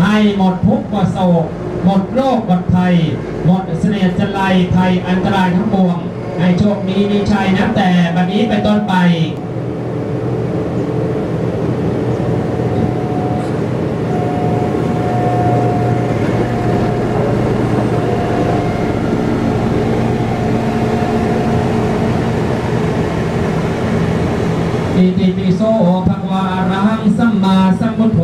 ให้หมดทุกข์หมดโศกหมดโรคหมดภัย หมดเสน่ห์จันไรภัยอันตรายทั้งปวงในโชคดีมีชัยนับแต่บัดนี้เป็นต้นไป อิติปิโสภะควะอรหังสัมมาสัมพุทโธ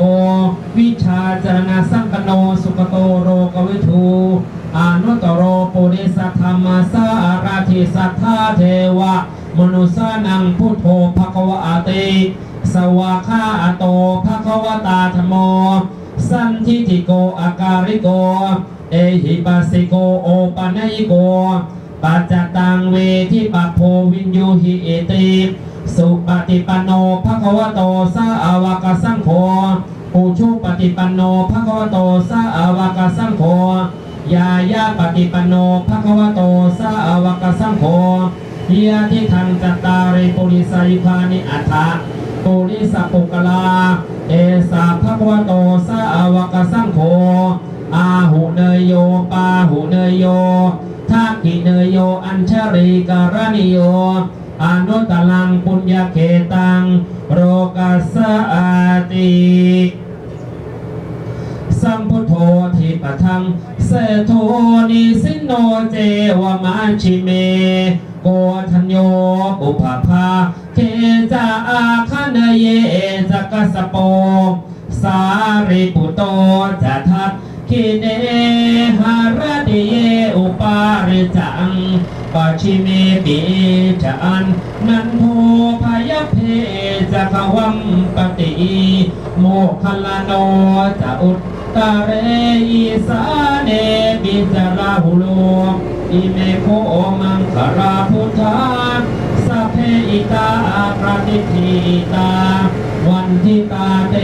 วิชาจารณะสังกโนสุขโตโรกวิทูอานุตโรปุริสัทธรรมสาราธิสัทธาเทวะ มนุสานังพุทโธภะควะอติสวากขาอโตภะควะตาธรรมโม สันทิติโกอาการิโก เอหิปัสสิโกโอปัญญิโกปัจจตังเวทิปัโพวินยูหิเอติ สุปฏิปันโนภะคะวะโตสาอาวากสังโฆปูชุปฏิปันโนภะคะวะโตสาอาวากสังโฆยายาปฏิปันโนภะคะวะโตสาอาวากสังโฆเยทิทังจัตตาริปุริสายุคานิอัฏฐะปุริสปุกลา เอสาภะคะวะโตสาอาวากสังโฆอาหุเนยโยปาหุเนยโยทักขิเนยโยอัญชริการณิโย อนุตลังปุญญาเขตัง โรกัสสอาติสัมพุทโธทิปทังเสโทนิสินโนเจวมาชิเม โกทัญโยปุปภาเทจาอาคเนเยจักสสโป สาริปุโตจะทัตคิเนหารติเยอุปาริจัง ปัจฉิเมปิจะอันนันโทพยเพจะขวัมปติโมคลโนจะอุตตะเรอิสาเนปิจาราหุโลอิเมโคมังคาราพุทธาสัพเพอิตาปฏิทิตา วันทิตาเต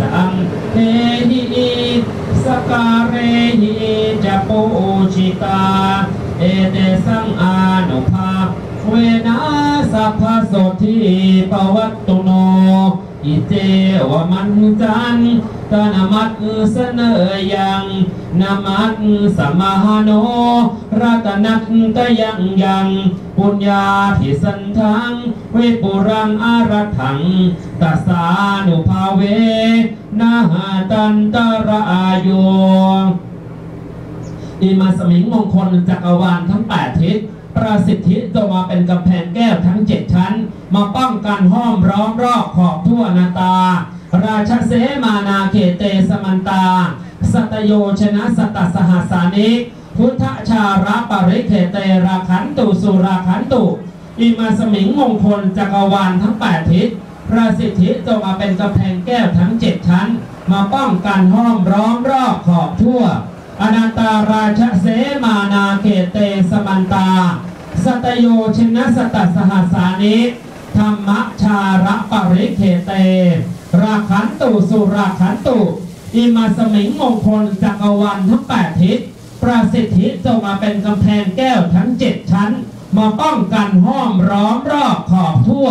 จังเทหิสการเรหิจะปูชิตา เอเตสังอานุภาเวนะสัพพโสทิปวัตตุโน อิเจวมันจันตนามัตเสนยังนามัตสมหโนรัตนักตยังยังปุญญาทิสันทังเวปุรังอารัถังตัสสานุภาเวนาหาตันตระอายุ อิมาสมิงมงคลจักรวาลทั้ง 8 ทิศ ประสิทธิจะมาเป็นกำแพงแก้วทั้ง 7 ชั้น มาป้องกันห้อมร้อมรอบขอบทั่วนาตา ราชเสมานาเขเตสมันตา สัตโยชนะสตสหสานิพุทธชาระปริเขเตราขันตุสุราขันตุอิมาสมิงมงคลจักรวาลทั้ง 8 ทิศประสิทธิจะมาเป็นกำแพงแก้วทั้ง 7 ชั้น มาป้องกันห้อมร้อมรอบขอบทั่ว อนันตาราชเสมานาเขเตสมันตา สตโยชนะสตัสสหัสานิธรรมชาระปริเขเต ราขันตุสุราขันตุอิมาสมิงมงคลจักรวาลทั้ง8ทิศประสิทธิจะมาเป็นกำแพงแก้วทั้ง7ชั้น มาป้องกันห้อมร้อมรอบขอบทั่ว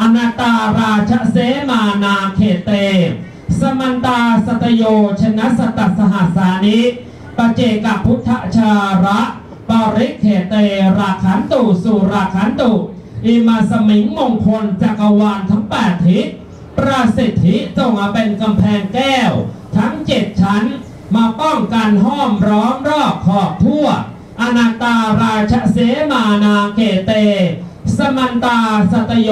อนาตาราชเสมานาเขเต สมันตาสตโยชนะสตัสสหัสานิ ปเจกพุทธชาระปาริเขเตราขันตุสุราขันตุอิมาสมิงมงคลจักรวาลทั้ง8ทิศประสิทธิจงมาเป็นกำแพงแก้ว ทั้ง7ชั้นมาป้องกันห้อมร้อมรอบขอบทั่ว อนาตาราชเสมานาเกเต สมันตาสตโย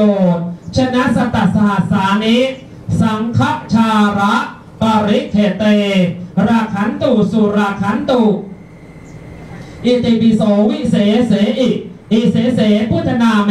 ชนะสตัสหสานิสังฆชาระ ปริเขเต ราขันตุสุราขันตุอิติปิโสวิเศษเสอิอิเสเสพุทธนาเม